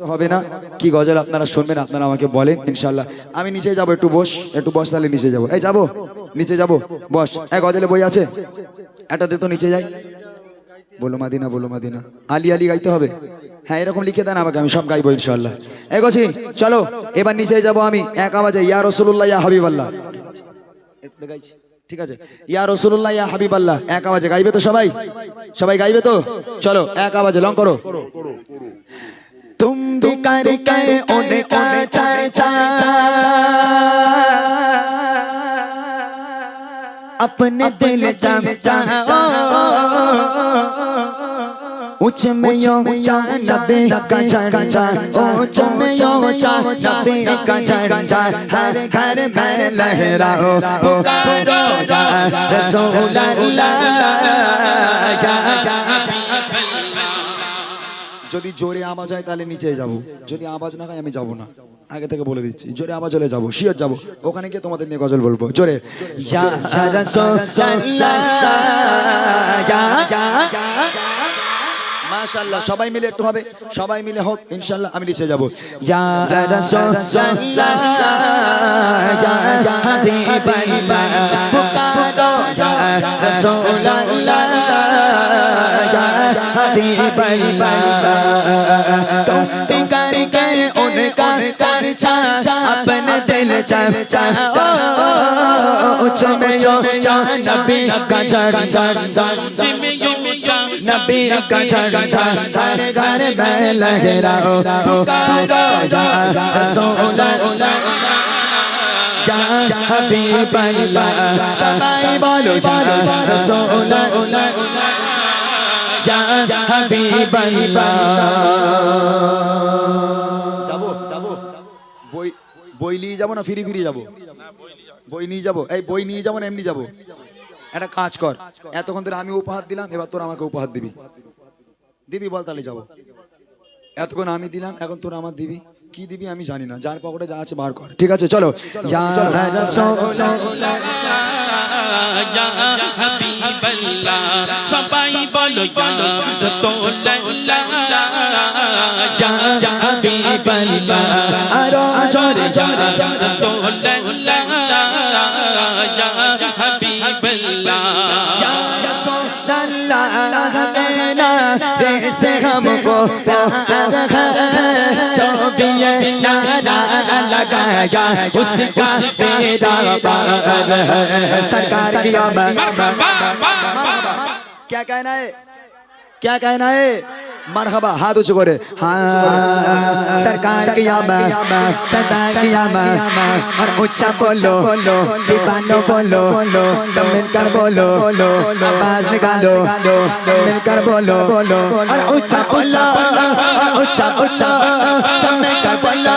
হবে না? কি গজল আপনারা শুনবেন? আপনারা আমাকে বলেন ইনশাল্লাহ আমি নিচে যাব, একটু বস একটু বস তাহলে নিচে যাব। এই, যাব, নিচে যাব, বস। এক গজলে বই আছে? এটাতে তো নিচে যাই। বলো মাদিনা বলো মাদিনা। আলি আলি গাইতে হবে? হ্যাঁ এরকম লিখে দেন আমাকে, আমি সব গাইবো ইনশাল্লাহ এগোছি চলো, এবার নিচে যাব আমি। এক আওয়াজে, ইয়া রসুল্লাহ ইয়া হাবিবাল্লাহ। গাইছি, ঠিক আছে? ইয়া রসুল্লাহ ইয়া হাবিবাল্লাহ। এক আওয়াজে গাইবে তো সবাই? সবাই গাইবে তো? চলো, এক আওয়াজে লং করো। तुम भी करके उनका चर्चा अपने दिल जम जाओ उच्च में यो ऊंचा नबी का झंडा उच्च में यो ऊंचा नबी का झंडा हर घर में लहराओ पुकारो या रसूल अल्लाह या যদি জোরে আওয়াজ হয় তাহলে নিচে যাব। যদি আওয়াজ না হয় আমি যাব না। আগে থেকে বলে দিচ্ছি জোরে আওয়াজ হলে যাব শিওর যাব। ওখানে গিয়ে তোমাদের নিয়ে গজল বলব। জোরে। মাশাআল্লাহ সবাই মিলে একটু হবে। সবাই মিলে হোক ইনশাআল্লাহ আমি নিচে যাব। ইয়া রাসূলুল্লাহ तुम भी करके उनका चर्चा अपने दिल चर्चा उच्च में यो नबी का चर्चा नबी का चर्चा घर घर में लहराओ पुकारो या रसूल या हबीब अल्लाह सबाई बोलो या रसूल या যা হাবিব যাব বই বই নিয়ে যাব না ফিরি ফিরি যাব বই নিয়ে যাব এই বই নিয়ে যাব না এমনি যাব একটা কাজ কর এতক্ষণ ধরে আমি উপহার দিলাম এবার তোর আমাকে উপহার দিবি দিবি বল তাহলে যাব এতক্ষণ আমি দিলাম এখন তোর আমার দিবি কি দিবি আমি জানি না যার পকেটে যা আছে বার কর ঠিক আছে চলো আল্লাহ সবাই বলো ইয়া রাসূলুল্লাহ। যা যা হাবিবাল্লাহ আর জোরে জোরে یا اس کا تیرا بان ہے۔ سرکار کی آمد کیا کہنا ہے؟ کیا کہنا ہے؟ مرحبا، ہاتھ اچھو گھرے ہاں، سرکار کی آمد سرکار کی آمد اور اچھا بولو دیوانو بولو، سب مل کر بولو آباز نکالو، سب مل کر بولو۔ اور اچھا بولو اچھا اچھا سب مل کر بولو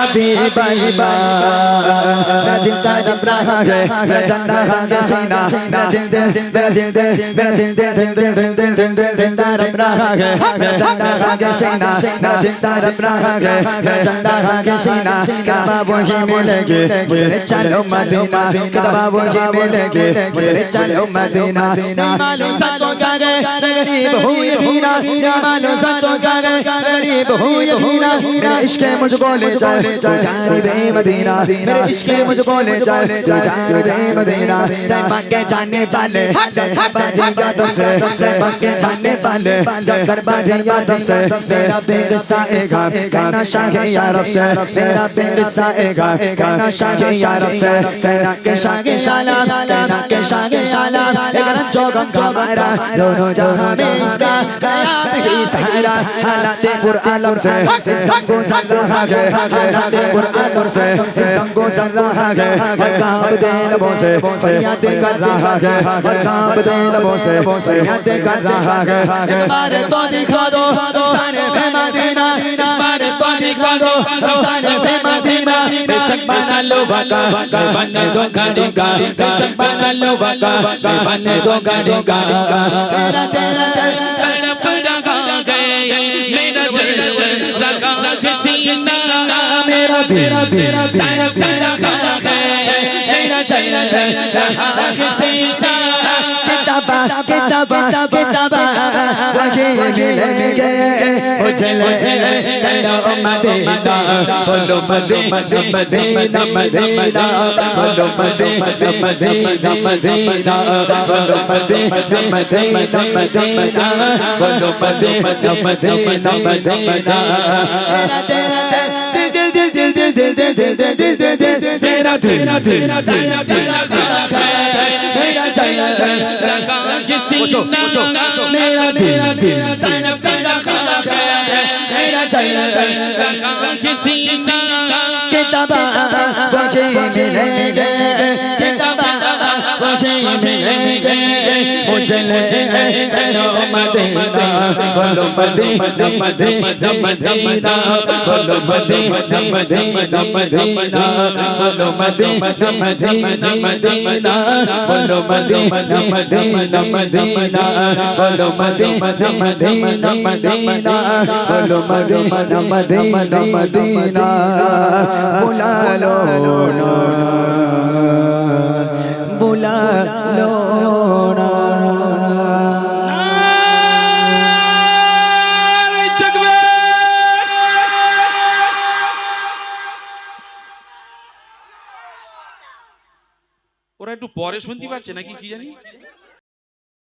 حبیب اللہ نہ رہا ہے گے چلو مدینہ مجھے مجھ کو لے موسیقی جائے پر عالم سے اس کو رہا فریاد قرآن سے کو رہا ہے ہر دے لبوں سے کر رہا ہے ہر دے لبوں سے کر رہا ہے ایک بار تو دکھا دو سارے سے مدینہ بار تو دکھا دو سارے سے مدینہ بے شک بنا لو بھکا بنے دو گھڑی بے شک بنا لو بھکا بنے دو گھڑی تیرا تیرا تیرا میرا मेरा तेरा तेरा तड़प रहा है मेरा दिल लगा के सीना किताबा किताबा किताबा वही मिलेंगे ओ चले चलो मदीना बोलो मदीना मदीना मदीना बोलो मदीना मदीना मदीना बोलो मदीना मदीना मदीना बोलो मदीना मदीना मदीना तेरा तेरा तेरा तेरा तेरा तेरा तेरा मेरा चला चला लगा किसी ना मेरा तेरा तेरा तेरा तेरा मेरा चला चला लगा किसी ना किताबा वही मिलेंगे किताबा वही मिलेंगे চলে চলো মদিনা বলো মদিনা মদিনা মদিনা বলো মদিনা মদিনা মদিনা বলো মদিনা মদিনা মদিনা বলো মদিনা মদিনা মদিনা বলো মদিনা মদিনা মদিনা বলো মদিনা মদিনা মদিনা বুলালো না বুলালো একটু পরে শুনতে পাচ্ছে নাকি কি জানি?